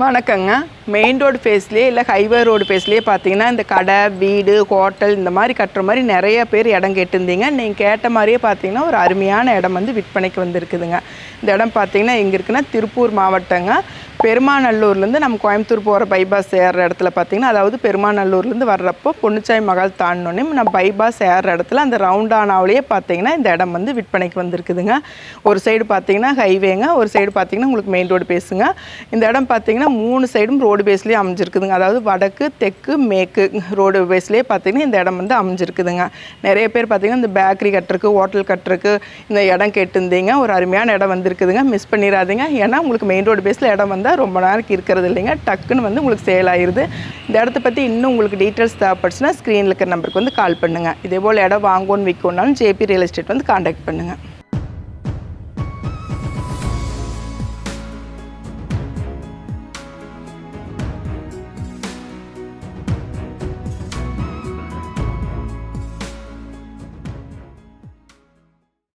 வணக்கங்க. Main road ஃபேஸ்லேயே இல்லை highway road ஃபேஸ்லேயே பார்த்தீங்கன்னா இந்த கடை வீடு ஹோட்டல் இந்த மாதிரி கட்டுற மாதிரி நிறைய பேர் இடம் கேட்டிருந்தீங்க. நீங்கள் கேட்ட மாதிரியே பார்த்தீங்கன்னா ஒரு அருமையான இடம் வந்து விற்பனைக்கு வந்திருக்குதுங்க. இந்த இடம் பார்த்தீங்கன்னா எங்கே இருக்குன்னா திருப்பூர் மாவட்டங்க. பெருமாநல்லூர்லேருந்து நம்ம கோயம்புத்தூர் போகிற பைபாஸ் ஏறுற இடத்துல பார்த்தீங்கன்னா அதாவது பெருமாநல்லூர்லேருந்து வர்றப்போ பொன்னுச்சாய் மகால் தாண்டினோடனே நம்ம பைபாஸ் ஏறுற இடத்துல அந்த ரவுண்டானாவிலேயே பார்த்தீங்கன்னா இந்த இடம் வந்து விற்பனைக்கு வந்திருக்குதுங்க. ஒரு சைடு பார்த்தீங்கன்னா ஹைவேங்க ஒரு சைடு பார்த்தீங்கன்னா உங்களுக்கு மெயின் ரோடு பேசுங்க. இந்த இடம் பார்த்தீங்கன்னா மூணு சைடும் ரோடு பேஸ்லேயே அமைஞ்சிருக்குதுங்க. அதாவது வடக்கு தெற்கு மேற்கு ரோடு பேஸ்லேயே பார்த்தீங்கன்னா இந்த இடம் வந்து அமைஞ்சிருக்குதுங்க. நிறைய பேர் பார்த்தீங்கன்னா இந்த பேக்கரி கட்டுறக்கு ஹோட்டல் கட்டுறக்கு இந்த இடம் கேட்டிருந்தீங்க. ஒரு அருமையான இடம் வந்திருக்குதுங்க. மிஸ் பண்ணிடாதீங்க. ஏன்னா உங்களுக்கு மெயின் ரோடு பேஸில் இடம் வந்து இருந்தால் ரொம்ப நேரம் இருக்கிறது இல்லைங்க. டக்குன்னு வந்து உங்களுக்கு சேல் ஆயிடுது இந்த இடத்த பற்றி இன்னும் உங்களுக்கு டீட்டெயில்ஸ் தேவைப்படுச்சுன்னா ஸ்க்ரீனில் இருக்கிற நம்பருக்கு வந்து கால் பண்ணுங்கள் இதே போல் இடம் வாங்கணும்னு விற்கணுன்னாலும் ஜேபி ரியல் எஸ்டேட் வந்து காண்டாக்ட் பண்ணுங்கள்